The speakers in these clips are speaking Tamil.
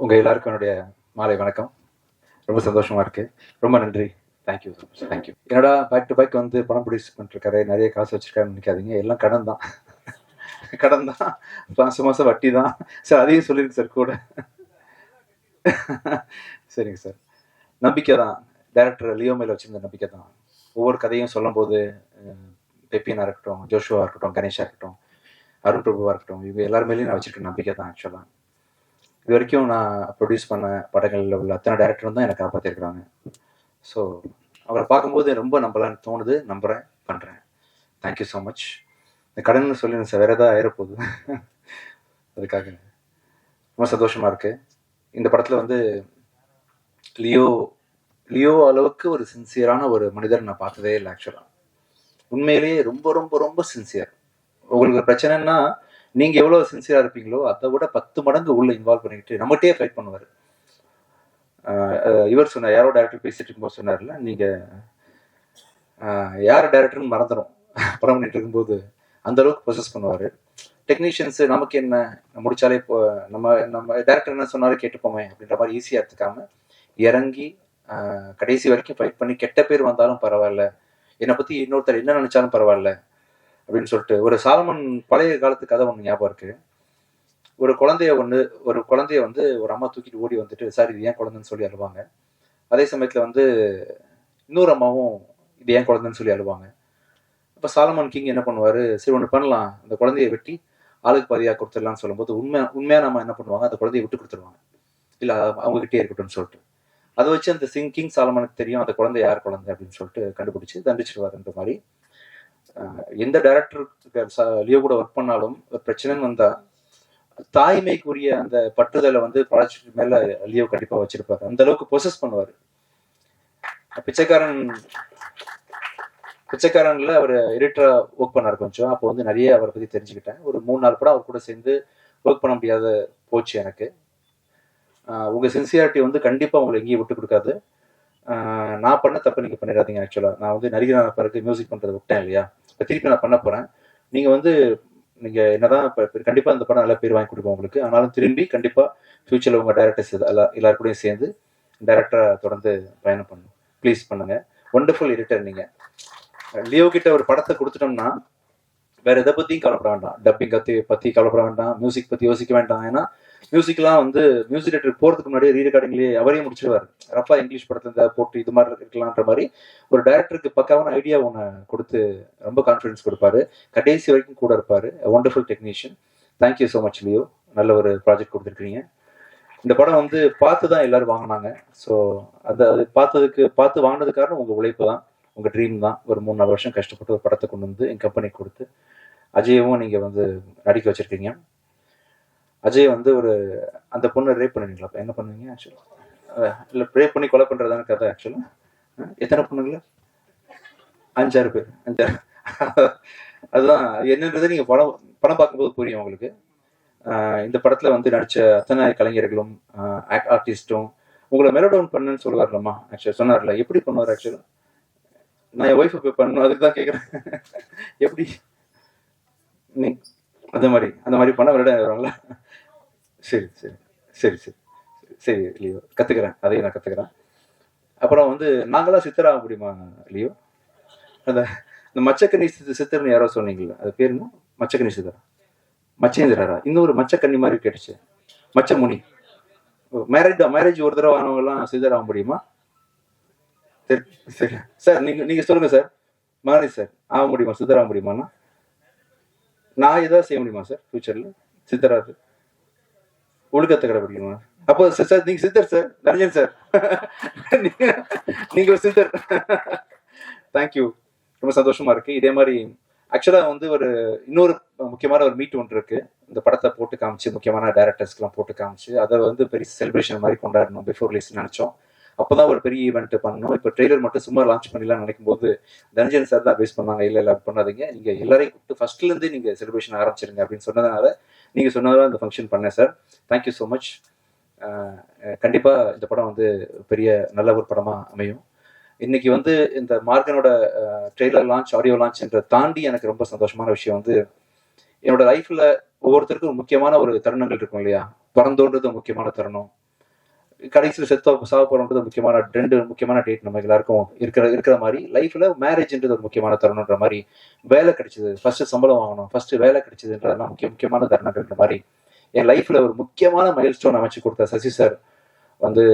உங்க எல்லாருக்கும் என்னுடைய மாலை வணக்கம். ரொம்ப சந்தோஷமா இருக்கு. ரொம்ப நன்றி. Thank you so much thank you என்னடா பேக் டு பேக் வந்து பணம் ப்ரொடியூஸ் பண்ணிருக்காரு நிறைய காசு வச்சிருக்காருன்னு நினைக்காதீங்க. எல்லாம் கடன் தான். கடன் தான். மாசம் மாசம் வட்டி தான். சார் அதையும் சொல்லிருங்க சார் கூட. சரிங்க சார். நம்பிக்கை தான். டேரக்டர் லியோ மேல வச்சிருந்த நம்பிக்கை தான். ஒவ்வொரு கதையும் சொல்லும்போது போது பெப்பியனா இருக்கட்டும் ஜோஷுவா இருக்கட்டும் கணேஷா இருக்கட்டும் அருண் பிரபுவா இருக்கட்டும் இவங்க எல்லாருமேலேயும் நான் வச்சிருக்க நம்பிக்கை தான் ஆக்சுவலாக இது வரைக்கும் நான் ப்ரொடியூஸ் பண்ண படங்களில் உள்ள அத்தனை டேரக்டரும் தான் எனக்கு காப்பாற்றிருக்கிறாங்க ஸோ அவரை பார்க்கும்போது ரொம்ப நம்பலான்னு தோணுது. நம்புகிறேன் பண்ணுறேன் தேங்க்யூ ஸோ மச் இந்த கடன் சொல்லி சார் வேறு ஏதாவது ஆயிரப்போகுது. அதுக்காக. ரொம்ப சந்தோஷமாக இருக்குது இந்த படத்தில் வந்து லியோ லியோ அளவுக்கு ஒரு சின்சியரான ஒரு மனிதர் நான் பார்த்ததே இல்லை ஆக்சுவலாக உண்மையிலேயே ரொம்ப ரொம்ப ரொம்ப சின்சியர் உங்களுக்கு பிரச்சனைன்னா நீங்க எவ்வளவு சின்சியரா இருப்பீங்களோ அதை விட பத்து மடங்கு உள்ள இன்வால்வ் பண்ணிக்கிட்டு நம்மகிட்டயே ஃபைட் பண்ணுவார். இவர் சொன்னார் யாரோ டேரக்டர் பேசிட்டு இருக்கும்போது சொன்னார்ல நீங்க யார் டேரக்டர்னு மறந்துடும் படம் பண்ணிட்டு இருக்கும்போது அந்த அளவுக்கு ப்ரொசஸ் பண்ணுவார். டெக்னீஷியன்ஸ் நமக்கு என்ன முடிச்சாலே இப்போ நம்ம நம்ம டேரக்டர் என்ன சொன்னாலும் கேட்டுப்போமே அப்படின்ற மாதிரி ஈஸியாக எடுத்துக்காம இறங்கி கடைசி வரைக்கும் ஃபைட் பண்ணி கெட்ட பேர் வந்தாலும் பரவாயில்ல. என்னை பற்றி இன்னொருத்தர் என்ன நினைச்சாலும் பரவாயில்ல. அப்படின்னு சொல்லிட்டு ஒரு சாலமன் பழைய காலத்து கதை ஒன்று ஞாபகம் இருக்கு. ஒரு குழந்தைய ஒன்று ஒரு குழந்தைய வந்து ஒரு அம்மா தூக்கிட்டு ஓடி வந்துட்டு சார் இது ஏன் குழந்தைன்னு சொல்லி அழுவாங்க? அதே சமயத்தில் வந்து இன்னொரு அம்மாவும் இது ஏன் குழந்தைன்னு சொல்லி அழுவாங்க? இப்போ சாலமன் கிங் என்ன பண்ணுவார்? சரி ஒன்று பண்ணலாம். அந்த குழந்தைய வெட்டி ஆளுக்கு பாதியாக கொடுத்துடலாம்னு சொல்லும்போது உண்மை உண்மையாக நம்ம என்ன பண்ணுவாங்க? அந்த குழந்தைய விட்டு கொடுத்துருவாங்க. இல்லை அவங்ககிட்டே இருக்கட்டும்னு சொல்லிட்டு. அதை வச்சு அந்த சிங் கிங் சாலமனுக்கு தெரியும் அந்த குழந்தை யார் குழந்தை அப்படின்னு சொல்லிட்டு கண்டுபிடிச்சி தண்டிச்சிருவாருன்ற மாதிரி. எந்த டேரக்டருக்கு லியோ கூட ஒர்க் பண்ணாலும் ஒரு பிரச்சனைன்னு வந்தா தாய்மைக்குரிய அந்த பட்டுதலை வந்து ப்ராஜெக்ட் மேல லியோ கண்டிப்பா வச்சிருப்பாரு. அந்த அளவுக்கு ப்ரொசஸ் பண்ணுவாரு. பிச்சைக்காரன் பிச்சைக்காரன்ல அவர் எடிட்டரா ஒர்க் பண்ணாரு கொஞ்சம். அப்போ வந்து நிறைய அவரை பத்தி தெரிஞ்சுக்கிட்டேன். ஒரு மூணு நாள் படம் அவர் கூட சேர்ந்து ஒர்க் பண்ண முடியாத போச்சு எனக்கு. உங்க சின்சியாரிட்டி வந்து கண்டிப்பா உங்களை எங்கேயும் விட்டு கொடுக்காது. நான் பண்ண தப்பு நீங்கள் பண்ணிடாதீங்க ஆக்சுவலாக நான் வந்து நடிகரான பிறகு மியூசிக் பண்ணுறது விட்டேன் இல்லையா? இப்போ திருப்பி நான் பண்ண போகிறேன் நீங்கள் வந்து நீங்கள் என்னதான் இப்போ கண்டிப்பாக அந்த இந்த படம் நல்ல பேர் வாங்கி கொடுப்போம் உங்களுக்கு. ஆனாலும் திரும்பி கண்டிப்பாக ஃப்யூச்சரில் உங்கள் டேரக்டர்ஸ் எல்லா எல்லாரு கூடயும் சேர்ந்து டேரக்டராக தொடர்ந்து பயணம் பண்ணும் ப்ளீஸ் பண்ணுங்கள் ஒண்டர்ஃபுல் எடிட்டர் நீங்கள் லியோ கிட்ட ஒரு படத்தை கொடுத்துட்டோம்னா வேற எதை பத்தியும் கவலைப்பட வேண்டாம். டப்பிங் கத்தி பத்தி கவலைப்பட வேண்டாம். மியூசிக் பத்தி யோசிக்க வேண்டாம். ஏன்னா மியூசிக்லாம் வந்து மியூசிக் டேரக்டர் போறதுக்கு முன்னாடியே ரீ ரெக்கார்டிங்லேயே அவரையும் முடிச்சிருவாரு. ரஃபா இங்கிலீஷ் படத்துல போட்டு இது மாதிரி இருக்கலான்ற மாதிரி ஒரு டேரக்டருக்கு பக்காவான ஐடியா ஒன்று கொடுத்து ரொம்ப கான்ஃபிடன்ஸ் கொடுப்பாரு. கடைசி வரைக்கும் கூட இருப்பாரு. Wonderful technician thank you so much Leo நல்ல ஒரு ப்ராஜெக்ட் கொடுத்துருக்கீங்க. இந்த படம் வந்து பார்த்து தான் எல்லாரும் வாங்கினாங்க. ஸோ அதை அது பார்த்ததுக்கு பார்த்து வாங்கினது காரணம் உங்கள் உழைப்பு தான். உங்கள் ட்ரீம் தான். ஒரு மூணு நாலு வருஷம் கஷ்டப்பட்டு ஒரு படத்தை கொண்டு வந்து என் கம்பெனிக்கு கொடுத்து அஜயவும் நீங்கள் வந்து நடிக்க வச்சுருக்கீங்க. அஜய் வந்து ஒரு அந்த பொண்ணை ரேப் பண்ணுவீங்களா என்ன பண்ணுவீங்க ஆக்சுவலாக இல்லை ரேப் பண்ணி கொலை பண்ணுறதான கதை ஆக்சுவலாக எத்தனை பொண்ணுங்களா? அஞ்சாறு பேர். அஞ்சாறு. அதுதான் என்னன்றது நீங்கள் படம் படம் பார்க்கும்போது புரியும் உங்களுக்கு. இந்த படத்தில் வந்து நடித்த அத்தனை கலைஞர்களும் ஆர்டிஸ்ட்டும் உங்களை மெலோடவுன் பண்ணுன்னு சொல்லுவார்லம்மா ஆக்சுவலாக சொன்னார்ல. எப்படி பண்ணுவார் ஆக்சுவலாக நான் என் ஒய்ஃபை பே பண்ணணும் அதுக்கு தான் கேட்குறேன் எப்படி? நீ அந்த மாதிரி அந்த மாதிரி பண்ண விட வரும்ல சரி சரி சரி சரி. சரி லியோ கற்றுக்கிறேன் அதையும் நான் கற்றுக்கிறேன் அப்புறம் வந்து நாங்களாம் சித்தராக முடியுமா லியோ? அந்த இந்த மச்சக்கன்னி சித்த சித்தர்னு யாரோ சொன்னீங்கல்ல அது பேர் என்ன? மச்சக்கன்னி சித்தரா. மச்சேந்திரரா. இன்னொரு மச்சக்கன்னி மாதிரி கேட்டுச்சு. மச்சமுனி. மேரேஜ் மேரேஜ் ஒரு தடவை ஆனவங்கலாம் சித்தராக ஆக முடியுமா? சரி சரி. சார் நீங்க நீங்க சொல்லுங்க சார். மாறி சார். ஆக முடியுமா? சித்தர் முடியுமாண்ணா நான் எதாவது செய்ய முடியுமா சார்? ஃபியூச்சர்ல சித்தராது ஒழுக்கத்தை கடைபிடிக்கணுமா அப்போ சார் சார் நீங்க சித்தர் சார். நரஞ்சன் சார். நீங்க- சித்தர். தேங்க்யூ ரொம்ப சந்தோஷமா இருக்கு. இதே மாதிரி ஆக்சுவலாக வந்து ஒரு இன்னொரு முக்கியமான ஒரு மீட் ஒன்று இருக்கு. இந்த படத்தை போட்டு காமிச்சு முக்கியமான டேரக்டர்ஸ்க்குலாம் போட்டு காமிச்சு அதை வந்து பெரிய செலிப்ரேஷன் மாதிரி கொண்டாடணும் பிஃபோர் ரிலீஸ் நினைச்சோம். அப்போதான் ஒரு பெரிய ஈவெண்ட் பண்ணணும். இப்போ ட்ரெய்லர் மட்டும் சும்மா லான்ச் பண்ணிடலாம் நினைக்கும் போது தனஞ்சன் சார் தான் பேஸ் பண்ணாங்க. இல்லை இல்லை பண்ணாதீங்க. நீங்கள் எல்லாரையும் கூப்பிட்டு ஃபர்ஸ்ட்லேருந்து நீங்கள் செலிப்ரேஷன் ஆரம்பிச்சிருங்க அப்படின்னு சொன்னதுனால நீங்கள் சொன்னதால இந்த ஃபங்க்ஷன் பண்ணேன் சார் தேங்க்யூ ஸோ மச் கண்டிப்பாக இந்த படம் வந்து பெரிய நல்ல ஒரு படமாக அமையும். இன்னைக்கு வந்து இந்த மார்கனோட ட்ரெய்லர் லான்ச் ஆடியோ லான்ச்ன்றதை தாண்டி எனக்கு ரொம்ப சந்தோஷமான விஷயம் வந்து என்னோட லைஃப்ல ஒவ்வொருத்தருக்கும் முக்கியமான ஒரு தருணங்கள் இருக்கும் இல்லையா? பிறந்தோன்றது முக்கியமான தருணம். கடைசியில் செத்த சாக போறோன்றது முக்கியமான ரெண்டு முக்கியமான டேட் நம்ம எல்லாருக்கும் இருக்கிற இருக்கிற மாதிரி. லைஃப்ல மேரேஜ்ன்றது ஒரு முக்கியமான தருணன்ற மாதிரி வேலை கிடைச்சது. ஃபர்ஸ்ட் சம்பளம் வாங்கணும். ஃபர்ஸ்ட் வேலை கிடைச்சதுன்றதெல்லாம் முக்கிய முக்கியமான தருணன்ற மாதிரி. என் லைஃப்ல ஒரு முக்கியமான மைல் ஸ்டோன் அமைச்சு கொடுத்த சசி சார் வந்து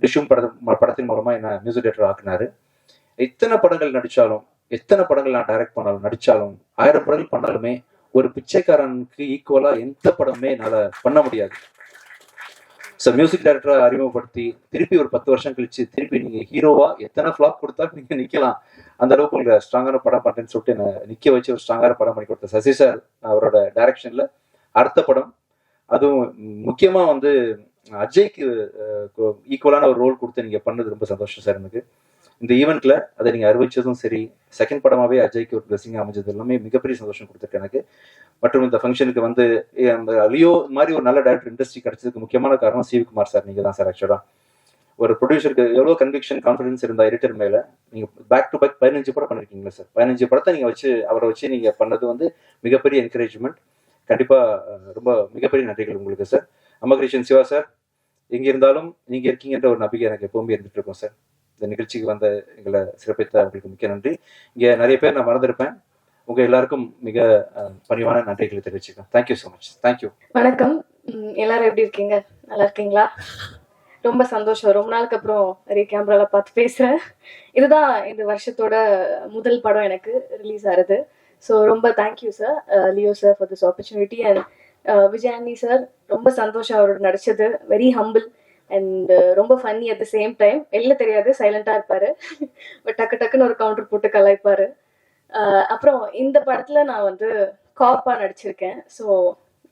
டிஷும் படம் படத்தின் மூலமா என்ன மியூசிக் டேரக்டர் ஆக்குனாரு. எத்தனை படங்கள் நடிச்சாலும் எத்தனை படங்கள் நான் டைரக்ட் பண்ணாலும் நடிச்சாலும் ஆயிரம் படங்கள் பண்ணாலுமே ஒரு பிச்சைக்காரனுக்கு ஈக்குவலா எந்த படமே என்னால பண்ண முடியாது. ஸோ மியூசிக் டைரக்டரை அறிமுகப்படுத்தி திருப்பி ஒரு பத்து வருஷம் கழிச்சு திருப்பி நீங்கள் ஹீரோவா எத்தனை ஃப்ளாப் கொடுத்தா நீங்கள் நிற்கலாம் அந்த அளவுக்கு உங்களை ஸ்ட்ராங்கான படம் பண்ணுறேன்னு சொல்லிட்டு என்னை நிற்க வச்சு ஒரு ஸ்ட்ராங்கான படம் பண்ணி கொடுத்த சசி சார் அவரோட டைரக்ஷனில் அடுத்த படம் அதுவும் முக்கியமாக வந்து அஜய்க்கு ஈக்குவலான ஒரு ரோல் கொடுத்து நீங்கள் பண்ணது ரொம்ப சந்தோஷம் சார் எனக்கு. இந்த ஈவெண்ட்ல அதை நீங்க அறிவிச்சதும் சரி செகண்ட் படமாவே அஜய்க்கு ஒரு பிளஸிங் அமைஞ்சது எல்லாமே மிகப்பெரிய சந்தோஷம் கொடுத்துருக்கு எனக்கு. மற்றும் இந்த ஃபங்க்ஷனுக்கு வந்து அந்த லியோ மாதிரி ஒரு நல்ல டேரக்டர் இண்டஸ்ட்ரி கிடைச்சதுக்கு முக்கியமான காரணம் சிவகுமார் சார். நீங்க தான் சார் ஆக்சுவலா ஒரு ப்ரொடியூசருக்கு எவ்வளோ கன்விக்ஷன் கான்ஃபிடன்ஸ் இருந்தா எடிட்டர் மேல நீங்க பேக் டு பேக் பதினஞ்சு படம் பண்ணிருக்கீங்களா சார்? பதினஞ்சு படத்தை நீங்க வச்சு அவரை வச்சு நீங்க பண்ணது வந்து மிகப்பெரிய என்கரேஜ்மெண்ட் கண்டிப்பா ரொம்ப மிகப்பெரிய நன்றிகள் உங்களுக்கு சார். அம்மகிருஷ்ணன் சிவா சார் எங்க இருந்தாலும் நீங்க இருக்கீங்கன்ற ஒரு நம்பிக்கை எனக்கு எப்பவுமே இருந்துட்டு இருக்கும் சார். இந்த நிகழ்ச்சிக்கு வந்த எங்களை சிறப்பித்த உங்களுக்கு மிக்க நன்றி. இங்க நிறைய பேர் நான் மறந்துருப்பேன். உங்க எல்லாருக்கும் மிக அஹ், பணிவான நன்றிகளை தெரிவிச்சுக்கிறேன். தேங்க்யூ ஸோ மச் தேங்க்யூ வணக்கம். எல்லாரும் எப்படி இருக்கீங்க? நல்லா இருக்கீங்களா? ரொம்ப சந்தோஷம். ரொம்ப நாளுக்கு அப்புறம் நிறைய கேமரால பார்த்து பேசுறேன். இதுதான் இந்த வருஷத்தோட முதல் படம் எனக்கு ரிலீஸ் ஆகுது ஸோ ரொம்ப thank you sir Leo sir for this opportunity and Vijayani sir ரொம்ப சந்தோஷம் அவரோட நடிச்சது. வெரி ஹம்பிள் அண்ட் uh, ரொம்ப funny at the same time எல்லாம் தெரியாது சைலண்டாக இருப்பாரு. பட் டக்கு டக்குன்னு ஒரு கவுண்டர் போட்டு கலாய்ப்பாரு. Uh, அப்புறம் இந்த படத்துல நான் வந்து காப்பா நடிச்சிருக்கேன். ஸோ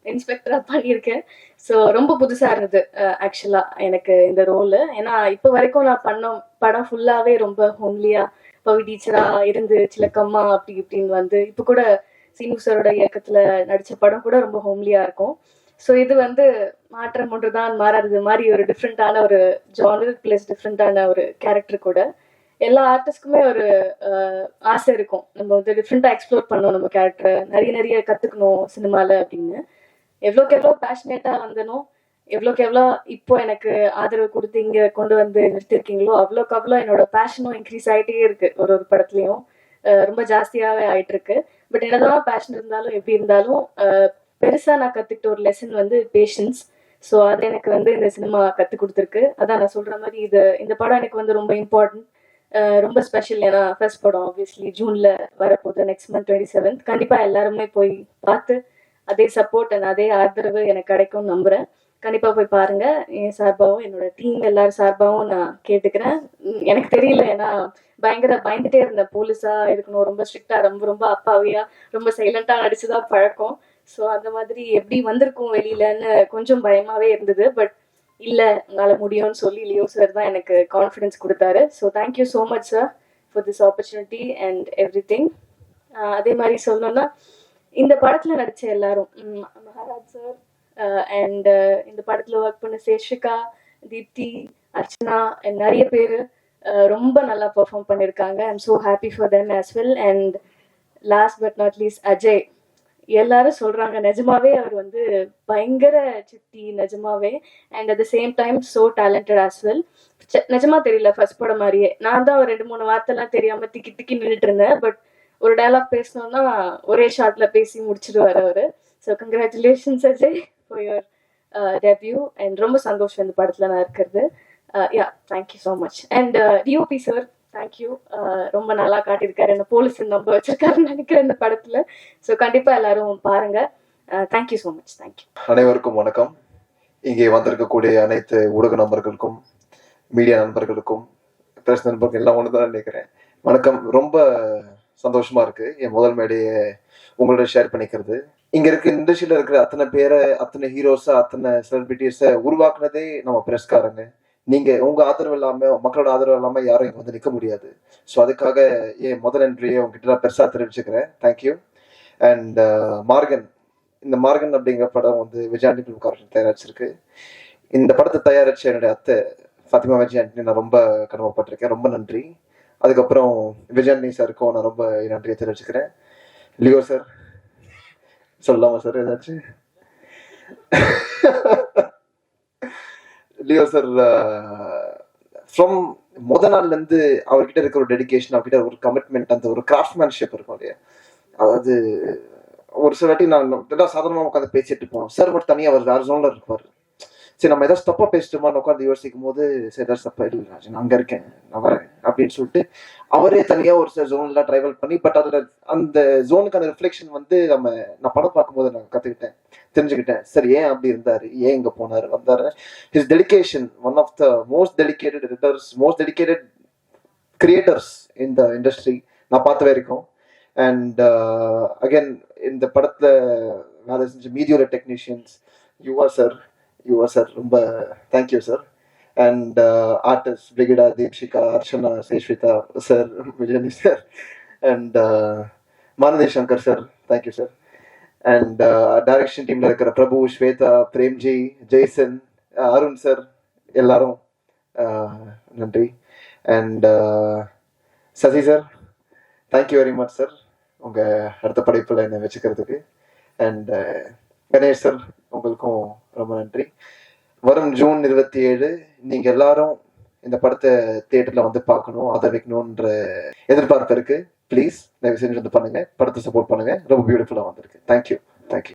இன்ஸ்பெக்டராக பண்ணியிருக்கேன். ஸோ ரொம்ப புதுசா இருந்தது uh, ஆக்சுவலா எனக்கு இந்த ரோல் ஏன்னா இப்போ வரைக்கும் நான் பண்ண படம் ஃபுல்லாவே ரொம்ப ஹோம்லியா பவி டீச்சரா இருந்து சிலக்கம்மா அப்படி இப்படின்னு வந்து இப்போ கூட சீனு சரோட இயக்கத்துல நடிச்ச படம் கூட ரொம்ப ஹோம்லியா இருக்கும். ஸோ இது வந்து மாற்றம் ஒன்றுதான் மாறாதது மாதிரி ஒரு டிஃப்ரெண்டான ஒரு ஜானர் பிளஸ் டிஃப்ரெண்டான ஒரு கேரக்டர் கூட. எல்லா ஆர்டிஸ்ட்க்குமே ஒரு ஆசை இருக்கும். நம்ம வந்து டிஃப்ரெண்டாக எக்ஸ்ப்ளோர் பண்ணணும் நம்ம கேரக்டரை நிறைய நிறைய கற்றுக்கணும் சினிமாவில் அப்படின்னு. எவ்வளோக்கு எவ்வளோ பேஷனேட்டாக வந்தனோ எவ்வளோக்கு எவ்வளோ இப்போ எனக்கு ஆதரவு கொடுத்து இங்கே கொண்டு வந்து நிறுத்திருக்கீங்களோ அவ்வளோக்கு அவ்வளோ என்னோட பேஷனும் இன்க்ரீஸ் ஆகிட்டே இருக்கு ஒரு ஒரு படத்துலையும். ரொம்ப ஜாஸ்தியாகவே ஆயிட்டு இருக்கு பட் என்னதான் பேஷன் இருந்தாலும் எப்படி இருந்தாலும் பெருசா நான் கத்துக்கிட்ட ஒரு லெசன் வந்து பேஷன்ஸ் ஸோ அது எனக்கு வந்து இந்த சினிமா கற்றுக் கொடுத்துருக்கு. அதான் நான் சொல்ற மாதிரி இது இந்த படம் எனக்கு வந்து ரொம்ப இம்பார்ட்டன்ட் ரொம்ப ஸ்பெஷல் ஏன்னா ஃபர்ஸ்ட் படம் ஆப்வியஸ்லி ஜூன்ல வரப்போகுது. நெக்ஸ்ட் மந்த் டுவெண்ட்டி செவன்த் கண்டிப்பா எல்லாருமே போய் பார்த்து அதே சப்போர்ட் அண்ட் அதே ஆதரவு எனக்கு கிடைக்கும்னு நம்புறேன். கண்டிப்பா போய் பாருங்க. என் சார்பாகவும் என்னோட டீம் எல்லாரும் சார்பாகவும் நான் கேட்டுக்கிறேன். எனக்கு தெரியல. ஏன்னா பயங்கர பயந்துட்டே இருந்தேன். போலீஸா இருக்கணும். ரொம்ப ஸ்ட்ரிக்டா ரொம்ப ரொம்ப அப்பாவியா ரொம்ப சைலண்டா நடிச்சுதான் பழக்கம். ஸோ அந்த மாதிரி எப்படி வந்திருக்கும் வெளியிலன்னு கொஞ்சம் பயமாவே இருந்தது. பட் இல்லை உங்களால் முடியும்னு சொல்லி லியோ சார் தான் எனக்கு கான்ஃபிடன்ஸ் கொடுத்தாரு. So thank you so much sir for this opportunity and everything அதே மாதிரி சொல்லணும்னா இந்த படத்தில் நடிச்ச எல்லாரும் மகாராஜ் சார் அண்ட் இந்த படத்தில் ஒர்க் பண்ண சேஷிகா தீப்தி அர்ச்சனா நிறைய பேர் ரொம்ப நல்லா பெர்ஃபார்ம் பண்ணியிருக்காங்க I'm so happy for them as well and last but not least Ajay. எல்லாரும் சொல்றாங்க நிஜமாவே அவர் வந்து பயங்கர சித்தி நிஜமாவே. And at the same time so talented as well நிஜமா தெரியல ஃபர்ஸ்ட் படம் மாதிரியே. நான் தான் ஒரு ரெண்டு மூணு வார்த்தைலாம் தெரியாம திக்கி திக்கி நின்றுட்டு இருந்தேன். பட் ஒரு டைலாக் பேசணும்னா ஒரே ஷார்ட்ல பேசி முடிச்சிடுவார் அவரு. So congratulations Ajay for your debut and ரொம்ப சந்தோஷம் இந்த படத்துல நான் இருக்கிறது. Yeah thank you so much and DOP sir thank you ரொம்ப நல்லா காட்டியிருக்காரு. என்ன போலீஸ் நம்ப வச்சிருக்காருன்னு நினைக்கிறேன் இந்த படத்துல. ஸோ கண்டிப்பா எல்லாரும் பாருங்க. தேங்க்யூ ஸோ மச் தேங்க்யூ அனைவருக்கும் வணக்கம். இங்கே வந்திருக்கக்கூடிய அனைத்து ஊடக நண்பர்களுக்கும் மீடியா நண்பர்களுக்கும் பிரஸ் நண்பர்கள் எல்லாம் ஒன்று தான் நினைக்கிறேன். வணக்கம். ரொம்ப சந்தோஷமா இருக்கு. என் முதல் மேடையை உங்களோட ஷேர் பண்ணிக்கிறது. இங்க இருக்க இண்டஸ்ட்ரியில இருக்கிற அத்தனை பேரை அத்தனை ஹீரோஸா அத்தனை செலிபிரிட்டிஸை உருவாக்குனதே நம்ம பிரஸ்காரங்க நீங்க உங்க ஆதரவு இல்லாம மக்களோட ஆதரவு இல்லாம யாரும் இங்க வந்து நிக்க முடியாது. ஸோ அதுக்காக என் முதல் நன்றியை உங்ககிட்ட நான் பெருசா தெரிவிச்சுக்கிறேன். தேங்க்யூ அண்ட் uh, மார்கன் இந்த மார்கன் அப்படிங்கிற படம் வந்து விஜயாண்டி பிலிம் கார்பரேஷன் தயாரிச்சிருக்கு. இந்த படத்தை தயாரிச்ச என்னுடைய அத்தை ஃபாத்திமா விஜயாண்டி நான் ரொம்ப கடமைப்பட்டிருக்கேன். ரொம்ப நன்றி. அதுக்கப்புறம் விஜயாண்டி சாருக்கும் நான் ரொம்ப நன்றியை தெரிவிச்சுக்கிறேன். லியோ சார் சொல்லலாமா சார் ஏதாச்சும்? லியோ சார் ஃப்ரம் முத நாள்லேருந்து அவர்கிட்ட இருக்கிற ஒரு டெடிகேஷன் அவர்கிட்ட ஒரு கமிட்மெண்ட் அந்த ஒரு கிராஃப்ட்மேன்ஷிப் இருக்கும் இல்லையா? அதாவது ஒரு சில வாட்டி நான் சாதாரணமாக உட்காந்து பேசிட்டு இருப்போம். சார் மட்டும் தனியாக அவர் வேறு ஜோனில் இருப்பார். சரி நம்ம ஏதாச்சும் தப்பா பேசிட்டோமான்னு உட்காந்து யோசிக்கும் போது சரி ஏதாச்சும் தப்பா இல்லை நான் அங்க இருக்கேன் நான் வரேன் அப்படின்னு சொல்லிட்டு அவரே தனியா ஒரு சில ஜோன்ல டிராவல் பண்ணி பட் அதுல அந்த ஜோனுக்கான ரிஃப்ளெக்ஷன் வந்து நம்ம நான் படம் பார்க்கும்போது நான் கத்துக்கிட்டேன் தெரிஞ்சுக்கிட்டேன் சரி ஏன் அப்படி இருந்தாரு ஏன் இங்க போனாரு வந்தாரு his dedication one of the most dedicated writers most dedicated creators the industry நான் பார்த்த வரைக்கும் அண்ட் அகைன் இந்த படத்துல வேலை செஞ்ச மீதியோட technicians Yuva sir your sir ரொம்ப thank you sir and artist Brigida Deepshikha Archana Seshvitha sir Vijayani sir and Manathi Shankar sir thank you sir and direction டீமில் இருக்கிற பிரபு ஸ்வேதா பிரேம்ஜி ஜெய்சன் அருண் சார் எல்லாரும் நன்றி. And Sasi sir thank you very much sir உங்கள் அடுத்த படைப்பில் என்னை வச்சுக்கிறதுக்கு. அண்ட் கணேஷ் சார் உங்களுக்கும் ரொம்ப நன்றி. வரும் ஜூன் இருபத்தி ஏழு நீங்க எல்லாரும் இந்த படத்தை தியேட்டர்ல வந்து பார்க்கணும் ஆதரிக்கணும்ன்ற எதிர்பார்ப்பு இருக்கு. ப்ளீஸ் தயவு செஞ்சு வந்து பண்ணுங்க. படத்தை சப்போர்ட் பண்ணுங்க. ரொம்ப பியூட்டிஃபுல்லா வந்திருக்கு. Thank you thank you